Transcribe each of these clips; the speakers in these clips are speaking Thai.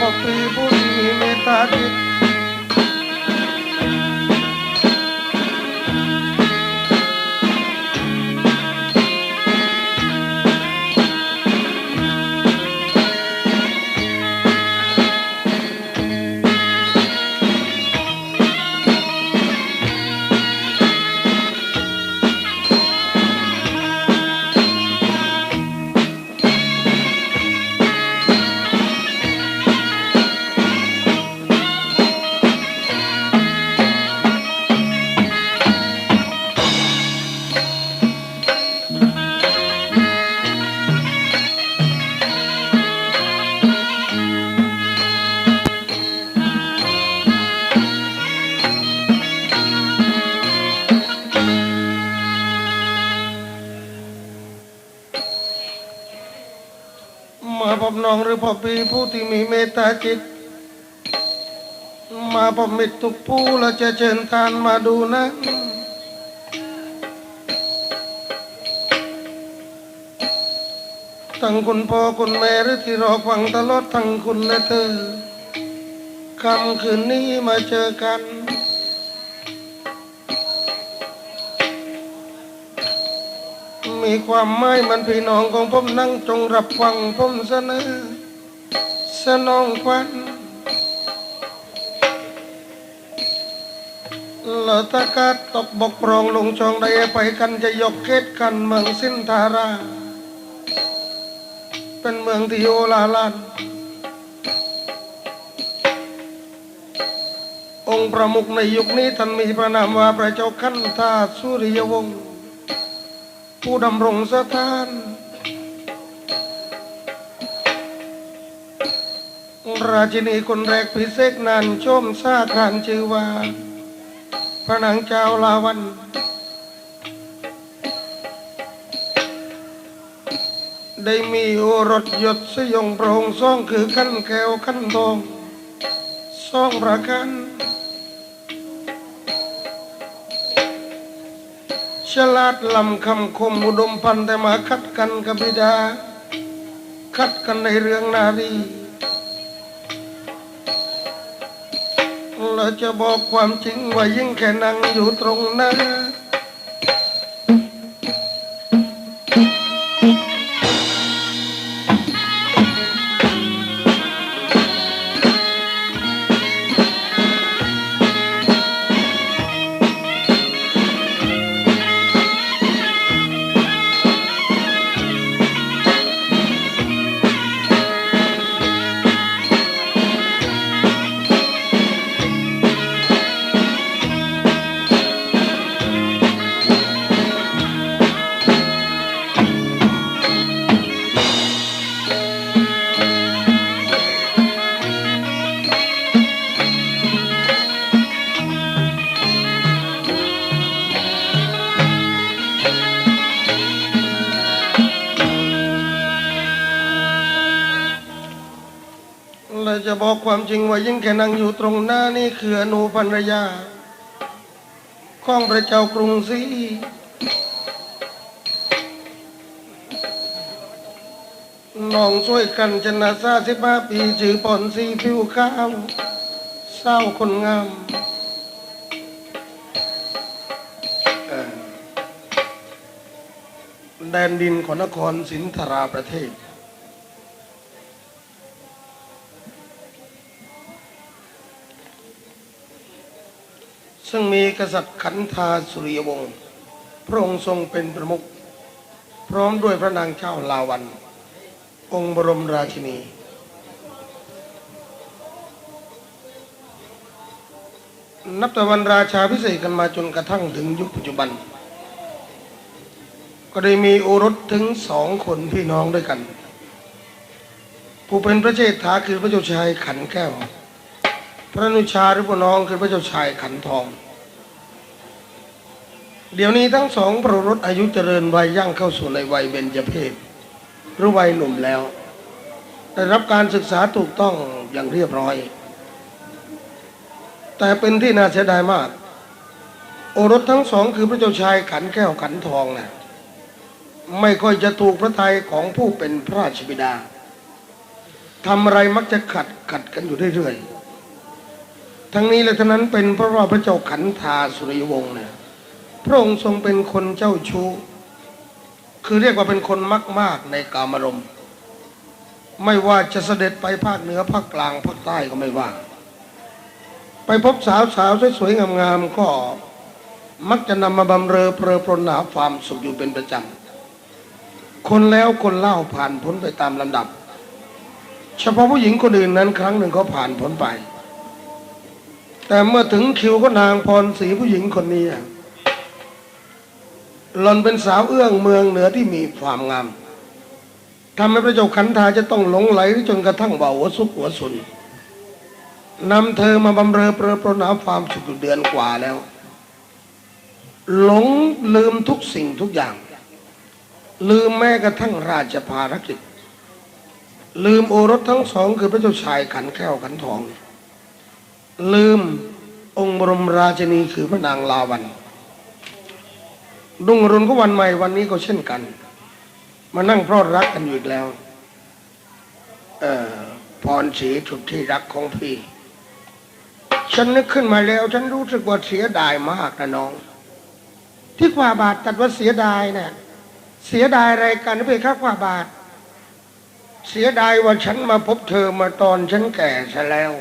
মতে বলি মেতারে พบีผู้ที่มีเมตตาจิต มาพบมิตรทุกผู้และจะเชิญทานมาดูนะทั้งคุณพ่อคุณแม่หรือที่รอฟังตลอดทั้งคุณและเธอคำคืนนี้มาเจอกัน มีความหมายมันพี่น้องของผมนั่งจงรับฟังผมเสนอ สนองควันละตากาศตกบกพรองลงชองใดไปกันจะยกเกตกันเมืองสินธารา เป็นเมืองที่โอลาลานองค์ประมุขในยุคนี้ท่านมีพระนามว่าพระเจ้าขันธาสุริยวงศ์ผู้ดำรงสถาน ราชินีคนแรกพิเศษนานชมซาครานชื่อว่า พระนางเจ้าลาวัน ได้มีโอรสยศสยองโปรงซ่องคือขั้นแก้วขั้นทองซ่องประกันฉลาดลำคำคมอุดมพันแต่มาคัดกันกับบิดา คัดกันในเรื่องนารี เราจะบอกความจริงว่ายิ่งแค่นั่งอยู่ตรงนั้น ความจริงว่ายิ่งแค่นั่งอยู่ตรงหน้านี่คืออนุภรรยาของพระเจ้ากรุงศรีน้องช่วยกันชนะซาสิบห้าปีชื่อปอนสีผิวขาวเศร้าคนงามแดนดินของนครสินธราประเทศ ซึ่งมีกษัตริย์ขันธาสุริยวงศ์พระองค์ทรงเป็นประมุขพร้อมด้วยพระนางเจ้าลาวัน องค์บรมราชินี นับแต่วันราชาพิเศษกันมาจนกระทั่งถึงยุคปัจจุบัน ก็ได้มีโอรสถึงสองคนพี่น้องด้วยกัน ผู้เป็นพระเจ้าถาคือพระเจ้าชายขันแก้ว พระนุชาหรือพระน้องคือพระเจ้าชายขันทอง เดี๋ยวนี้ทั้งสองพระรถอายุเจริญวัยย่างเข้าสู่ในวัยเบญจเพศหรือวัยหนุ่มแล้ว ได้รับการศึกษาถูกต้องอย่างเรียบร้อย แต่เป็นที่น่าเสียดายมาก โอรสทั้งสองคือพระเจ้าชายขันแก้วขันทองนะไม่ค่อยจะถูกพระทัยของผู้เป็นพระราชบิดาทำอะไรมักจะขัดขัดกันอยู่เรื่อยๆ ทั้งนี้และทั้งนั้นเป็นเพราะว่าพระเจ้าขันธาสุริยวงศ์เนี่ยพระองค์ทรงเป็นคนเจ้าชู้ คือเรียกว่าเป็นคนมากมาก ๆ ในกามารมณ์ ไม่ว่าจะเสด็จไปภาคเหนือภาคกลางภาคใต้ก็ไม่ว่า ไปพบสาวสาวสวยๆงามๆก็มักจะนำมาบำเรอเพลอปรนหาความสุขอยู่เป็นประจำ คนแล้วคนเล่าผ่านพ้นไปตามลำดับ เฉพาะผู้หญิงคนอื่นนั้นครั้งหนึ่งเขาผ่านพ้นไป แต่เมื่อถึงคิวก็นางพรศรีผู้หญิงคนนี้หล่อนเป็นสาวเอื้องเมืองเหนือที่มีความงามทำให้พระเจ้าขันธาจะต้องหลงไหลจนกระทั่งเบาหัวซุกหัวสุนนำเธอมาบำเรอเปรอปรนหาความสุขอยู่เดือนกว่าแล้ว หลงลืมทุกสิ่งทุกอย่าง ลืมแม้กระทั่งราชภารกิจ ลืมโอรสทั้งสองคือพระเจ้าชายขันแก้วขันทอง ลืมองค์บรมราชินีคือพระนางลาวัน ดุงรุณก็วันใหม่วันนี้ก็เช่นกัน มานั่งเพราะรักกันอยู่อีกแล้วออพรศรีสุดที่รักของพี่ ฉันนึกขึ้นมาแล้ว ฉันรู้สึกว่าเสียดายมากนะน้อง ที่กว่าบาทตัดว่าเสียดายเนี่ยเสียดายอะไรกันเพคะกว่าบาท เสียดายว่าฉันมาพบเธอมาตอนฉันแก่ซะแล้ว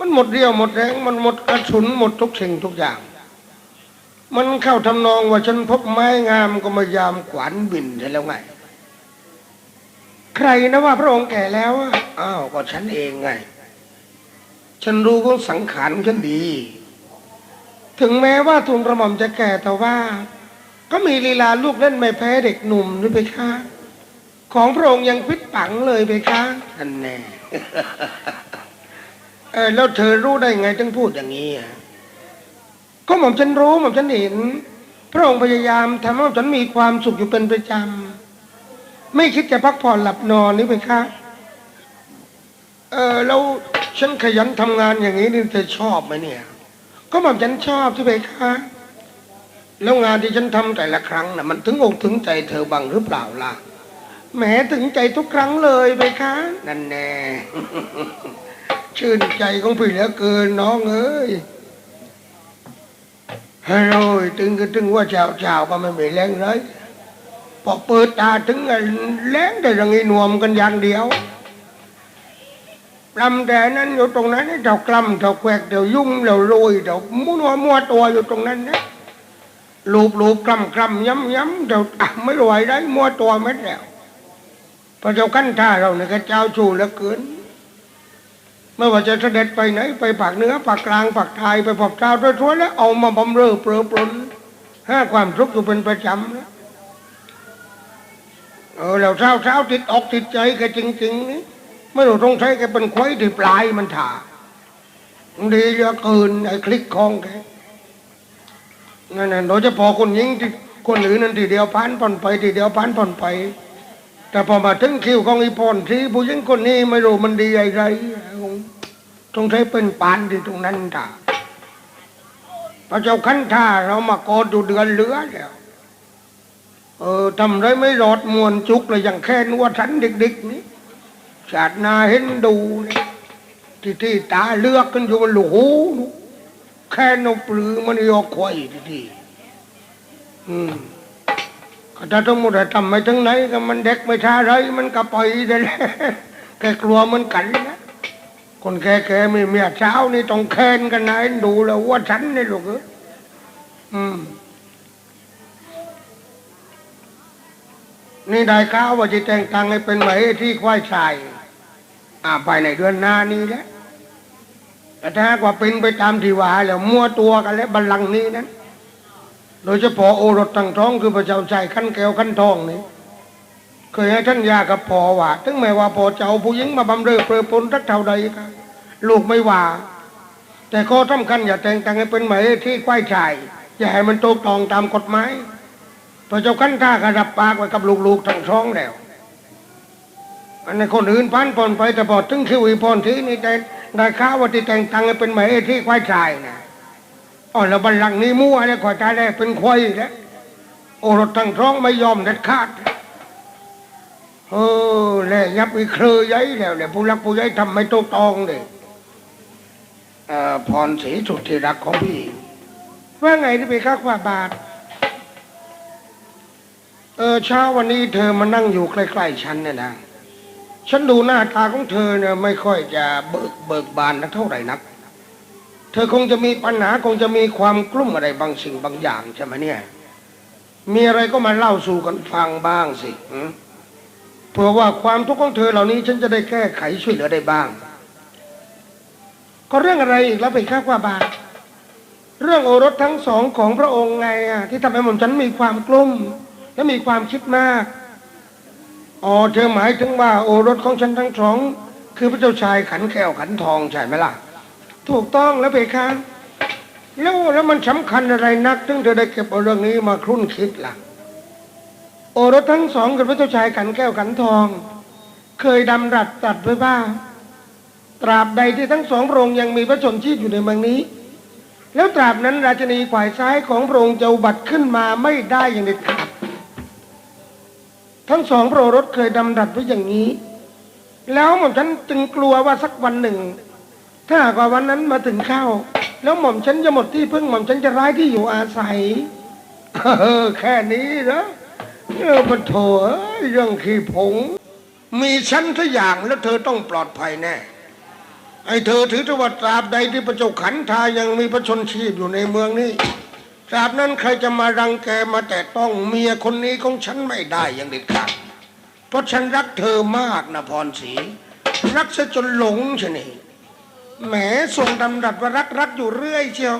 มันหมดเรี่ยวหมดแรงมันหมดกระสุนหมดทุกสิ่งทุกอย่าง มันเข้าทำนองว่าฉันพบไม้งามก็มายามขวานบินใช่แล้วไง ใครนะว่าพระองค์แก่แล้วอ้าวก็ฉันเองไง ฉันรู้ของสังขารฉันดี ถึงแม้ว่าทูลกระหม่อมจะแก่แต่ว่า ก็มีลีลาลูกเล่นไม่แพ้เด็กหนุ่มนี่ไปค่ะของพระองค์ยังพิษปังเลยไปค่ะอันแน่ เออแล้วเธอรู้ได้ไงถึงพูดอย่างนี้อะก็หม่อมฉันรู้หม่อมฉันเห็น พระองค์พยายามทำให้หม่อมฉันมีความสุขอยู่เป็นประจำไม่คิดจะพักผ่อนหลับนอนนี่ไปคะเออแล้วฉันขยันทำงานอย่างนี้นี่เธอชอบไหมเนี่ย ก็หม่อมฉันชอบที่ไปคะแล้วงานที่ฉันทำแต่ละครั้งน่ะมันถึงอกถึงใจเธอบ้างหรือเปล่าล่ะแหมถึงใจทุกครั้งเลยไปคะนั่นแน่ ชื่นใจของพี่เหลือเกินน้องเอ้ยฮัลโหลตึงก็ตึงว่าเจ้าเจ้าก็ไม่มีแรงเลยพอเปิดตาถึงไอ้แรงแต่ยังไงนวมกันอย่างเดียวลำแต่นั้นอยู่ตรงนั้นเจ้ากล้ำเจ้าแควกเจ้ายุ่งเจ้าโรยเจ้ามัวมัวตัวอยู่ตรงนั้นนะลูบลูบกล้ำกล้ำย้ำย้ำเจ้าอะไม่ไหวได้มัวตัวไม่แล้วพระเจ้าขั้นท่าเราเนี่ยก็เจ้าชูเหลือเกิน ไม่ว่าจะเสด็จไปไหน ไปปากเหนือปากกลางปากไทยไปพบเจ้าทั่วๆแล้วเอามาบำเรอเปรอปรนให้ความทุกข์อยู่เป็นประจำนะเออแล้วเช้าเช้าติดออกติดใจแกจริงๆนี่ไม่รู้ตรงใช้แกเป็นควายที่ปลายมันถ่าดีเหลือเกินไอ้คลิกคองแกนั่นน่ะโดยเฉพาะคนยิงที่คนอื่นนั่นทีเดียวพันผ่อนไปทีเดียวพันผ่อนไป แต่พอมาถึงคิวของอีพรที่ผู้หญิงคนนี้ไม่รู้มันดีอะไร ตรงใช้เป็นปานที่ตรงนั้นจ้ะพระเจ้าขันท่าเรามาโกดอยู่เดือนเหลือแล้วเออทำไรไม่รอดมวนจุกเลยอย่างแค่นวดสันเด็กๆนี้ชาตินาเห็นดูเลยที่ที่ตาเลือกกันอยู่มันหลูหู แค่นกปลือมันยอกควายที่ที่อืมก็ถ้าทั้งหมดทำไม่ถึงไหนก็มันเด็กไม่ช้าไรมันก็ปล่อยได้แหละแกกลัวมันกันนะ คนแก่ๆมีเมียเช้านี่ต้องแค้นกันนะดูแล้วว่าฉันนี่ลูกเอ้ยอืมนี่ได้ข่าวว่าจะแต่งตังให้เป็นไหมที่ควายชาย อ่าไปในเดือนหน้านี้แหล้วแต่ถ้ากว่าเป็นไปตามที่ว่าแล้วมั่วตัวกันแล้วบัลลังก์นี้นั้น โดยเฉพาะโอรสตั้งท้องคือพระเจ้าชายขั้นแก้วขั้นทองนี่ เคยให้ท่านยากับพอว่าถึงแม้ว่าพอจะเจ้าผู้หญิงมาบำเรอเปรอปนสักเท่าใดก็ลูกไม่ว่า แต่ข้อสำคัญอย่าแต่งตั้งให้เป็นหมายที่ควายชาย อย่าให้มันถูกต้องตามกฎหมายพระเจ้าขั้นท่ากระดับปากไว้กับลูกๆทั้งท้องแล้วอันในคนอื่นพันปนไปแต่พอถึงคิวอีพรที่นี่ได้ได้ข้าวว่าที่แต่งตั้งให้เป็นหมายที่ควายชายนะอ๋อแล้วบัลลังก์นี้มั่วแล้วขอตายแล้เป็นควายแล้วโอรสทั้งท้องไม่ยอมเด็ดขาด เออแล้วยับอีเครือใหญ่แล้วแล้วผู้รักผู้ใหญ่ทำไม่ตกตองเลยเอ่อพรศรีสุดที่รักของพี่ ว่าไงที่ไปข้าว่าบาท เออเช้าวันนี้เธอมานั่งอยู่ใกล้ๆฉันเนี่ยนะฉันดูหน้าตาของเธอเนี่ยไม่ค่อยจะเบิกเบิกบานนักเท่าไหร่นัก เธอคงจะมีปัญหาคงจะมีความกลุ้มอะไรบางสิ่งบางอย่างใช่ไหมเนี่ย มีอะไรก็มาเล่าสู่กันฟังบ้างสิหืม เผื่อว่าความทุกข์ของเธอเหล่านี้ฉันจะได้แก้ไขช่วยเหลือได้บ้าง ก็เรื่องอะไรอีกแล้วไปข้าว่าบาทเรื่องโอรสทั้งสองของพระองค์ไงอะที่ทำให้ผมฉันมีความกลุ้มและมีความคิดมากอ๋อเธอหมายถึงว่าโอรสของฉันทั้งสอง คือพระเจ้าชายขันแก้วขันทองใช่ไหมล่ะ ถูกต้องแล้วเพคะแล้วแล้วมันสำคัญอะไรนักถึงเธอได้เก็บเอาเรื่องนี้มาครุ่นคิดล่ะ โอรสทั้งสองกับพระเจ้าชายขันแก้วขันทอง เคยดำรัสตรัสไว้ว่า ตราบใดที่ทั้งสองพระองค์ยังมีพระชนชีพอยู่ในเมืองนี้ แล้วตราบนั้นราชนีขวายซ้ายของพระองค์จะอุบัติขึ้นมาไม่ได้อย่างเด็ดขาดทั้งสองพระโอรสเคยดำรัสไว้อย่างนี้ แล้วหม่อมฉันจึงกลัวว่าสักวันหนึ่ง ถ้าหากว่าวันนั้นมาถึงเข้า แล้วหม่อมฉันจะหมดที่พึ่งหม่อมฉันจะร้ายที่อยู่อาศัย เออแค่นี้นะ เออมันโถเอ้ยเรื่องขี้ผง มีฉันทุกอย่างแล้วเธอต้องปลอดภัยแน่ ไอ้เธอถือว่าตราบใดที่พระเจ้าขันธายังมีพระชนชีพอยู่ในเมืองนี้ตราบนั้นใครจะมารังแกมาแต่ต้องเมียคนนี้ของฉันไม่ได้อย่างเด็ดขาดเพราะฉันรักเธอมากนะพรศรีรักซะจนหลงชนี่แหมส่งดำรัสว่ารักรักอยู่เรื่อยเชียว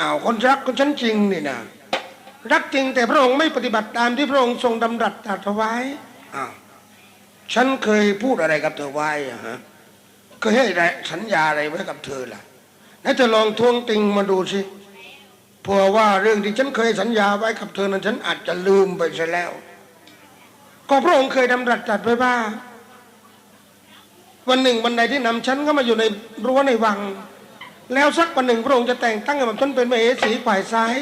อ้าวคนรักคนฉันจริงนี่นะ รักจริงแต่พระองค์ไม่ปฏิบัติตามที่พระองค์ทรงดำรัสตรัสไว้อ้าวฉันเคยพูดอะไรกับเธอไว้อะฮะเคยให้สัญญาอะไรไว้กับเธอล่ะแล้วเธอลองทวงติงมาดูสิเผื่อว่าเรื่องที่ฉันเคยสัญญาไว้กับเธอนั้นฉันอาจจะลืมไปซะแล้ว ก็พระองค์เคยดำรัสตรัสไว้ว่า วันหนึ่งวันใดที่นำฉันเข้ามาอยู่ในรั้วในวัง แล้วสักวันหนึ่งพระองค์จะแต่งตั้งให้มันต้นเป็นมเหสีฝ่ายซ้าย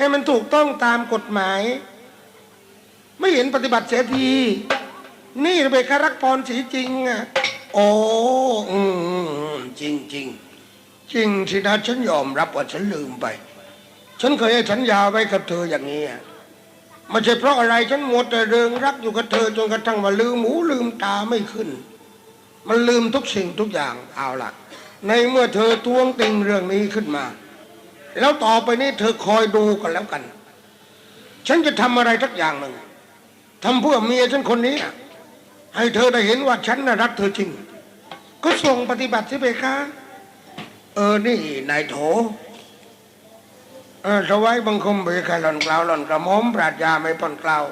ให้มันถูกต้องตามกฎหมาย ไม่เห็นปฏิบัติเสียที นี่เป็นคารักพรสีจริงอะโอ้อืมจริงจริงจริงสินะฉันยอมรับว่าฉันลืมไป ฉันเคยให้สัญญาไว้กับเธออย่างนี้อะไม่ใช่เพราะอะไรฉันหมัวแต่เริงรักอยู่กับเธอจนกระทั่งว่าลืมหูลืมตาไม่ขึ้น มันลืมทุกสิ่งทุกอย่างเอาล่ะ ในเมื่อเธอทวงติงเรื่องนี้ขึ้นมา แล้วต่อไปนี้เธอคอยดูกันแล้วกัน ฉันจะทำอะไรทักอย่างหนึ่งทำเพื่อเมียฉันคนนี้ ให้เธอได้เห็นว่าฉันน่ะรักเธอจริง ก็ส่งปฏิบัติสิเบคะเออนี่นายโถเออถวายบังคมเบคาหล่อนกล่าวหล่อนกระหม่อมปราชญาไม่ปนกล่าว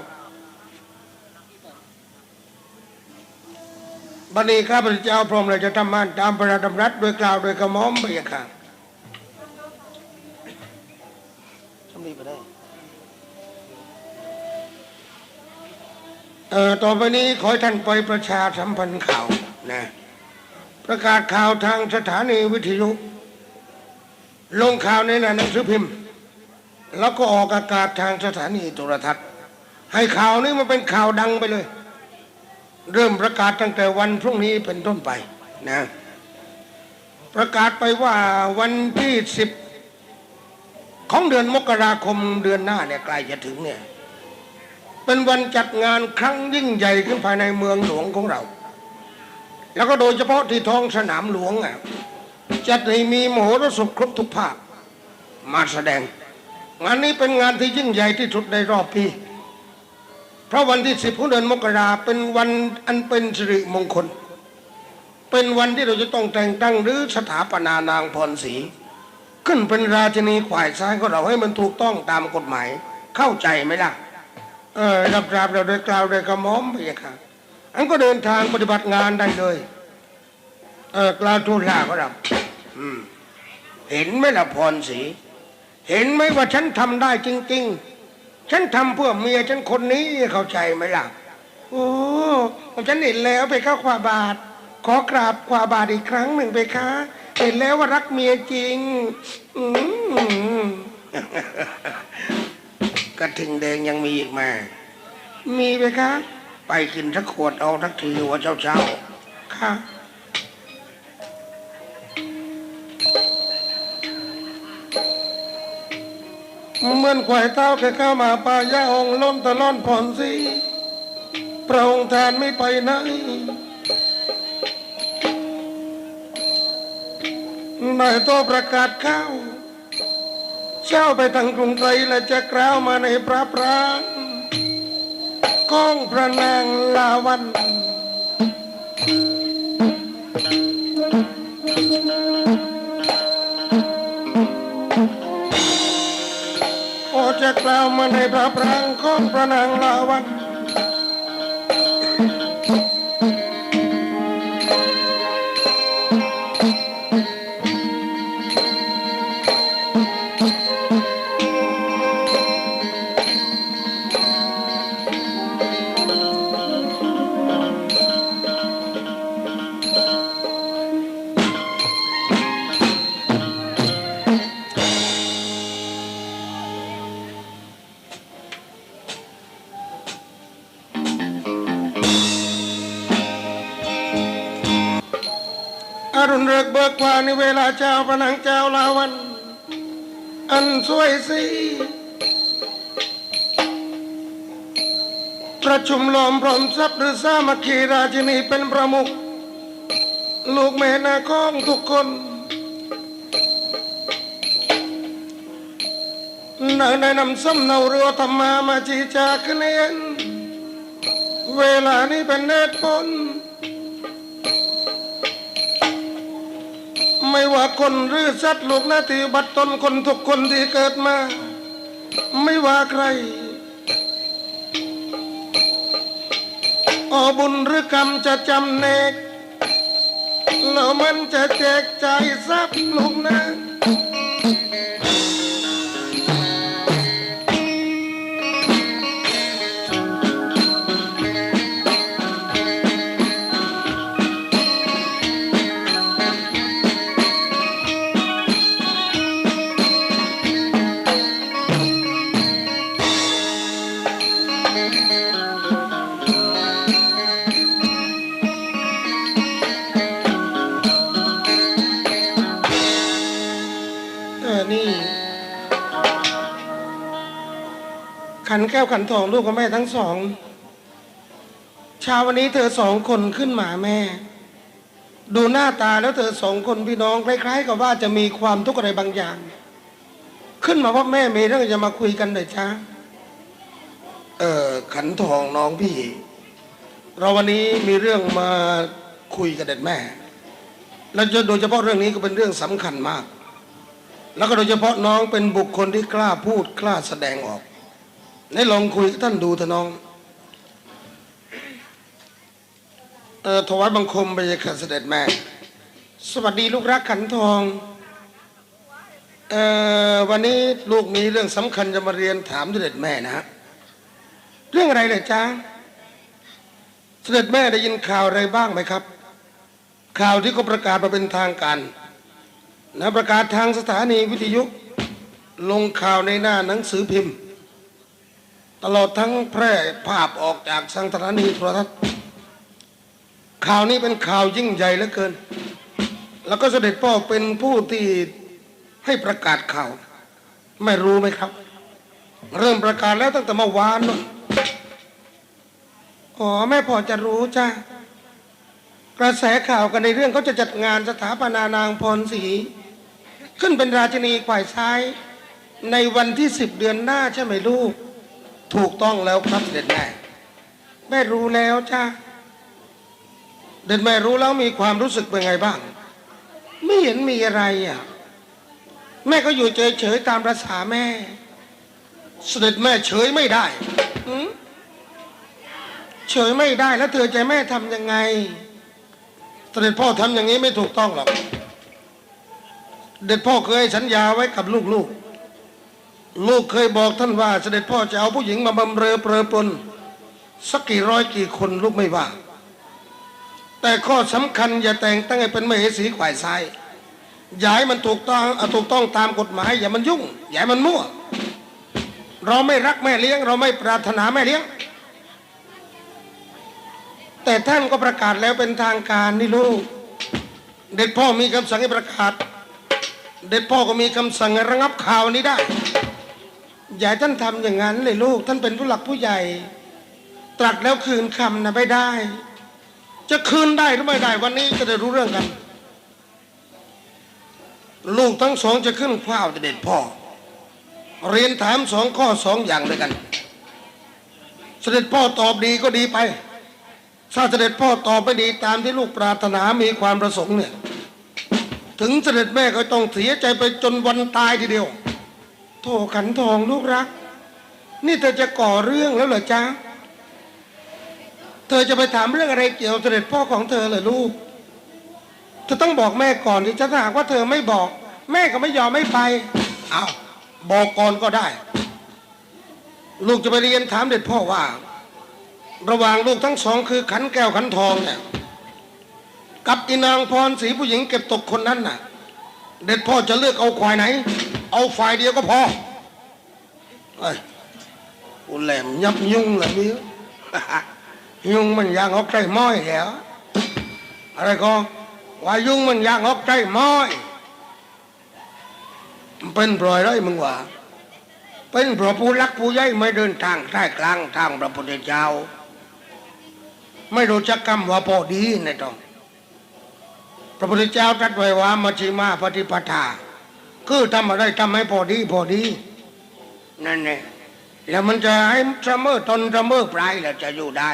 บัดนี้ข้าพเจ้าพร้อมเลยจะทำมันตามพระราชดำรัสโดยกล่าวโดยกระหม่อมไปค่ะสำนีไปได้เออต่อไปนี้ขอให้ท่านไปประชาสัมพันธ์ข่าวนะ ประกาศข่าวทางสถานีวิทยุ ลงข่าวในหนังสือพิมพ์ แล้วก็ออกอากาศทางสถานีโทรทัศน์ ให้ข่าวนี้มันเป็นข่าวดังไปเลย เริ่มประกาศตั้งแต่วันพรุ่งนี้เป็นต้นไปนะ ประกาศไปว่าวันที่สิบ ของเดือนมกราคมเดือนหน้าเนี่ยใกล้จะถึงเนี่ย เป็นวันจัดงานครั้งยิ่งใหญ่ขึ้นภายในเมืองหลวงของเรา แล้วก็โดยเฉพาะที่ท้องสนามหลวงอะจัดให้มีมโหรสพครบทุกภาคมาแสดง งานนี้เป็นงานที่ยิ่งใหญ่ที่สุดในรอบปี เพราะวันที่สิบของเดือนมกราเป็นวันอันเป็นสิริมงคล เป็นวันที่เราจะต้องแต่งตั้งหรือสถาปนานางพรศรี ขึ้นเป็นราชินีขวายซ้ายของเราให้มันถูกต้องตามกฎหมาย เข้าใจไหมล่ะ เออรับรับเราโดยกล่าวโดยกระหม่อมไปค่ะอันก็เดินทางปฏิบัติงานได้เลยเออกล่าวทูลลาก็รับอืมเห็นไหมล่ะพรศรีเห็นไหมว่าฉันทำได้จริง ๆ ฉันทำเพื่อเมียฉันคนนี้เข้าใจไหมล่ะโอ้ผมฉันเห็นแล้วไปข้าขวาบาท ขอกราบขวาบาทอีกครั้งหนึ่งไปคะ เห็นแล้วว่ารักเมียจริงอืมกระทิงแดงยังมีอีกไหมมีไหมคะ ไปกินสักขวดเอาทักทีหัวเช้าๆ ค่ะเหมือนควายเต้าแค่เข้ามาป่าย่าองล้มตะล่อนผ่อนสีพระองค์แทนไม่ไปไหน นายโตประกาศข้าวเจ้าไปทางกรุงไทยและจะกล่าวมาในพระปรางก้องพระนางลาวัน โอจะกล่าวมาในพระปรางของพระนางลาวัน รุ่นเริกเบิกว่าในเวลาเจ้าพนางเจ้าลาวัน อันสวยสีประชุมล้อมพร้อมทรัพย์หรือสามัคคีราชินีเป็นประมุขลูกแม่นาคองทุกคนนายได้นำสำเนาเรือธรรมามาจีจากเนียนเวลานี้เป็นเนตรผล ไม่ว่าคนหรือสัตว์ลูกหน้าที่บัตรตนคนทุกคนที่เกิดมา ไม่ว่าใครอบุญหรือกรรมจะจำเนกแล้วมันจะแจกใจทรัพย์ลูกนะ ก้วขันทองลูกกับแม่ทั้งสองเช้าวันนี้เธอสองคนขึ้นมาแม่ ดูหน้าตาแล้วเธอสองคนพี่น้องคล้าย ๆ กับว่าจะมีความทุกข์อะไรบางอย่าง ขึ้นมาว่าแม่มีเรื่องจะมาคุยกันเลยจ้าเออขันทองน้องพี่ เราวันนี้มีเรื่องมาคุยกับเด็ดแม่ แล้วจะโดยเฉพาะเรื่องนี้ก็เป็นเรื่องสำคัญมาก แล้วก็โดยเฉพาะน้องเป็นบุคคลที่กล้าพูดกล้าแสดงออก ให้ลองคุยกับท่านดูเถอะน้องเออถวายบังคมไปยังข้าเสด็จแม่ สวัสดีลูกรักขันทองเออวันนี้ลูกมีเรื่องสำคัญจะมาเรียนถามเสด็จแม่นะฮะเรื่องอะไรเลยจ้าเสด็จแม่ได้ยินข่าวอะไรบ้างไหมครับ ข่าวที่เขาประกาศมาเป็นทางการนะประกาศทางสถานีวิทยุ ลงข่าวในหน้าหนังสือพิมพ์ ตลอดทั้งแพร่ภาพออกจากสังสถานีโทรทัศน์ข่าวนี้เป็นข่าวยิ่งใหญ่เหลือเกิน แล้วก็เสด็จพ่อเป็นผู้ที่ให้ประกาศข่าว ไม่รู้ไหมครับ เริ่มประกาศแล้วตั้งแต่เมื่อวานนู่นอ๋อแม่พอจะรู้จ้ากระแสข่าวกันในเรื่องเขาจะจัดงานสถาปนานางพรศรีขึ้นเป็นราชินีฝ่ายซ้ายในวันที่สิบเดือนหน้าใช่ไหมลูก ถูกต้องแล้วครับเด็ดแม่แม่รู้แล้วจ้าเด็ดแม่รู้แล้วมีความรู้สึกเป็นไงบ้าง ไม่เห็นมีอะไรอะแม่ก็อยู่เฉยๆตามประษาแม่ เสด็จแม่เฉยไม่ได้เฉยไม่ได้แล้วเธอใจแม่ทำยังไง เสด็จพ่อทำอย่างนี้ไม่ถูกต้องหรอกเด็ดพ่อเคยสัญญาไว้กับลูกลูกๆ ลูกเคยบอกท่านว่า เสด็จพ่อจะเอาผู้หญิงมาบำเรอเปรอปรนสักกี่ร้อยกี่คนลูกไม่ว่า แต่ข้อสำคัญอย่าแต่งตั้งให้เป็นมเหสีขวายซ้ายอย่าให้มันถูกต้องอถูกต้องตามกฎหมายอย่ามันยุ่ง อย่ามันมั่ว เราไม่รักแม่เลี้ยง เราไม่ปรารถนาแม่เลี้ยง แต่ท่านก็ประกาศแล้วเป็นทางการนี่ลูก เด็ดพ่อมีคำสั่งให้ประกาศ เด็ดพ่อก็มีคำสั่งให้ระงับข่าวนี้ได้ อย่าท่านทำอย่างนั้นเลยลูก ท่านเป็นผู้หลักผู้ใหญ่ ตรัสแล้วคืนคำนะไม่ได้ จะคืนได้หรือไม่ได้ วันนี้จะได้รู้เรื่องกัน ลูกทั้งสองจะขึ้นข้าวเด็ดพ่อ เรียนถามสองข้อสองอย่างด้วยกัน เสด็จพ่อตอบดีก็ดีไปถ้าเสด็จพ่อตอบไม่ดีตามที่ลูกปรารถนามีความประสงค์เนี่ย ถึงเสด็จแม่ก็ต้องเสียใจไปจนวันตายทีเดียว โทขันทองลูกรัก นี่เธอจะก่อเรื่องแล้วเหรอจ๊ะ เธอจะไปถามเรื่องอะไรเกี่ยวกับเสด็จพ่อของเธอเหรอลูก เธอต้องบอกแม่ก่อนที่จะถ้าหากว่าเธอไม่บอก แม่ก็ไม่ยอมไม่ไปอ้าวบอกก่อนก็ได้ ลูกจะไปเรียนถามเด็ดพ่อว่า ระหว่างลูกทั้งสองคือขันแก้วขันทองเนี่ยกับอีนางพรสีผู้หญิงเก็บตกคนนั้นน่ะ เด็ดพ่อจะเลือกเอาควายไหน เอาฝ่ายเดียวก็พอเอ้ยกูแหลมยับยุ่งแหละมิ้ยุ่งมันยังเอาใกล้ม้อยแล้วอะไรก็ว่ายุ่งมันอยางออกใจม้อยเป็นปล่อยไรมึงว่าเป็นพระผู้รักผู้ใหญ่ไม่เดินทางใต้กลางทางพระพุทธเจ้า ไม่รู้จักคำว่าพอดีในต้อง พระพุทธเจ้าตรัสไว้ว่ามัชฌิมาปฏิปทา คือทำอะไรทำให้พอดีพอดี นั่นเองแล้วมันจะให้เสมอตนเสมอปลายแล้วจะอยู่ได้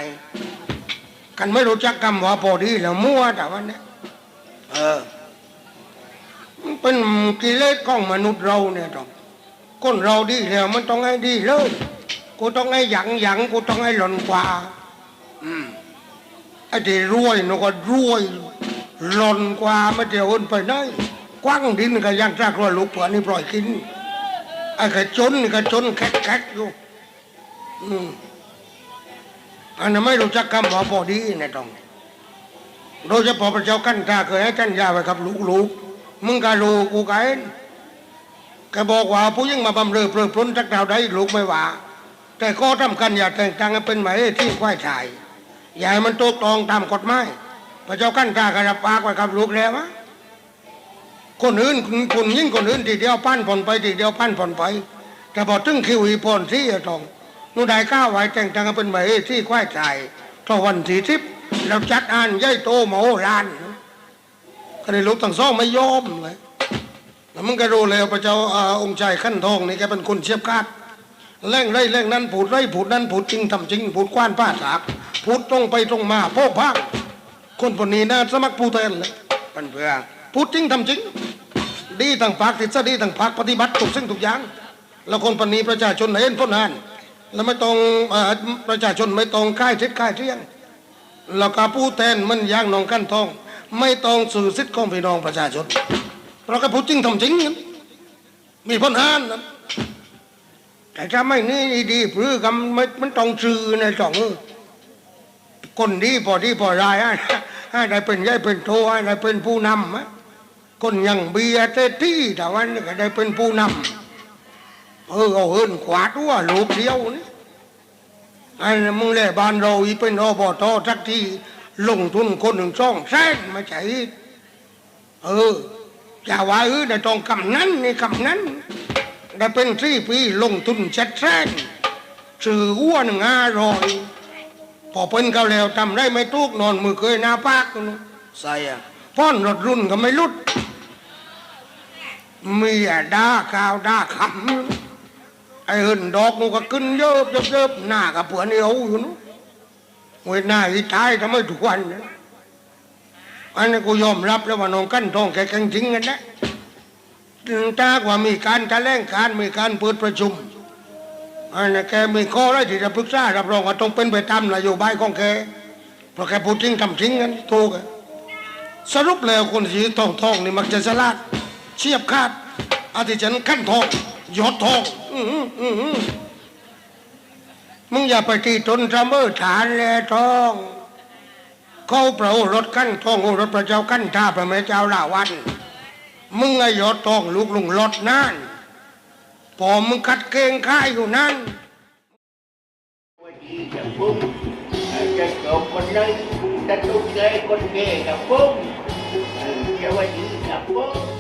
กันไม่รู้จักคำว่าพอดีแล้วมั่วแต่วันนี้เออมันเป็นกิเลสของมนุษย์เราเนี่ยต้องคนเราดีแล้วมันต้องให้ดีเลยกูต้องให้หยังหยังกูต้องให้หล่นกว่า อืมไอ้ที่รวย nó ก็รวย หล่นกว่าไม่เดียวอนไปไหนกว้างดินก็ยังซากรวยลูกเผื่อนี่ปล่อยกินไอ้กระจนกระจนแคกๆอยู่อืมอันนั้นไม่รู้จักคำว่าพอดีในต้องโดยเฉพาะพระเจ้ากันตาเคยให้กันยาไว้ครับลูกๆมึงก็รู้กูก็เห็นแกบอกว่าผู้ยิ่งมาบำเรอเปลือพล้นจักดาวได้ลูกไม่ว่า แต่ก็ทำกันอย่าแต่งตั้งเป็นหมายที่ควายชายอย่าให้มันโตกตองตามกฎหมาย พระเจ้ากั้นตากระปากไว้กับลูกแล้ววะคนอื่นคนยิ่งคนอื่นทีเดียวปั้นผลไปทีเดียวปั้นผลไป แต่พอถึงคิวอีพลที่อะทองนูได้ก้าวไว้แต่งตั้งเป็นหมายเลขที่ควายชายตอวันที่ทิพเราจัดอ่านใหญ่โตมโหฬารก็ได้ลูกทั้งสองไม่ยอมเลยแล้วมึงก็รู้เลยพระเจ้าองค์ชายขั้นทองนี่แกเป็นคนเชียบคาดเร่งไรเร่งนั้นพูดไรพูดนั้นพูดจริงทำจริงพูดกว้านป้าสากพูดตรงไปตรงมาโพกพัง คนคนนี้น่าสมัครผู้แทนเลยปันเพื่อพูดจริงทำจริง ดีทางภาคทิศดีทางภาคปฏิบัติทุกสิ่งทุกอย่าง แล้วคนปนนี้ประชาชนเห็นพ้นหานแล้วไม่ต้องเอ่อประชาชนไม่ต้องค่ายทิศค่ายเที่ยงแล้วก็ผู้แทนมันอย่างหนองกันทอง ไม่ต้องสื่อสิทธิ์ของพี่น้องประชาชนเราก็พูดจริงทำจริงนั้นมีพ้นหานนั้นแต่ถ้าไม่นี่ดีพรื้กำมันมันต้องซื้อในสองเออ คนดีพอดีพอรายให้ให้ได้เป็นใหญ่เป็นโตให้ได้เป็นผู้นำคนยังเบียเตตี้แต่วันก็ได้เป็นผู้นำเออเอาเฮินขวาตัวลูกเดียวนี่ไอ้นั่นมึงแหละบ้านเราอีเป็นอบตสักทีลงทุนคนหนึ่งช่องแสนม่ใช่เอออย่าว่าเออได้ต้องคำนั้นนี่คำนั้นได้เป็นสี่ปีลงทุนเช็ดแสนซื้อวัวหนึ่งห้ารอย พอเป็นเขาแล้วทำได้ไม่ทุกนอนมือเคยหน้าปากนู่นใส่อะพ่อนรถรุ่นก็ไม่ลุดมีอะด่าข่าวด่าคำไอ้เหินดอกมันก็ขึ้นเยอะเยอะเยอะหน้ากับเผื่อนี่เอาอยู่นู้นเวทหน้าอีตายทำไมทุกวันเนี่ยอันนี้กูยอมรับแล้วว่าน้องกั้นทองแกแกงจริงกันนะถ้าว่ามีการแถลงการมีการเปิดประชุม อันนี้แกมีข้ออะไรที่จะปรึกษารับรองว่าต้องเป็นไปตามนโยบายของแกเพราะแกพูดจริงทำจริงกันถูกสรุปแล้วคนสีทองทองนี่มักจะฉลาดเชียบคาดอาทิฉันขั้นทองยอดทองอื้อหืออื้อมึงอย่าไปตีตนเสมอฐานแลทอง เขาเปล่ารถขั้นทองโอรถพระเจ้าขั้นท่าพระแม่เจ้าลาวัน มึงไอ้ยอดทองลูกลุงรถนั่น ผมมึงคัดเกงค่ายอยู่นั่นวันนี้กับปุ้มจะจบคนนั้นจะทุกข์ใจคนเก่กับปุ้มจะวัสดีกับปุ้ม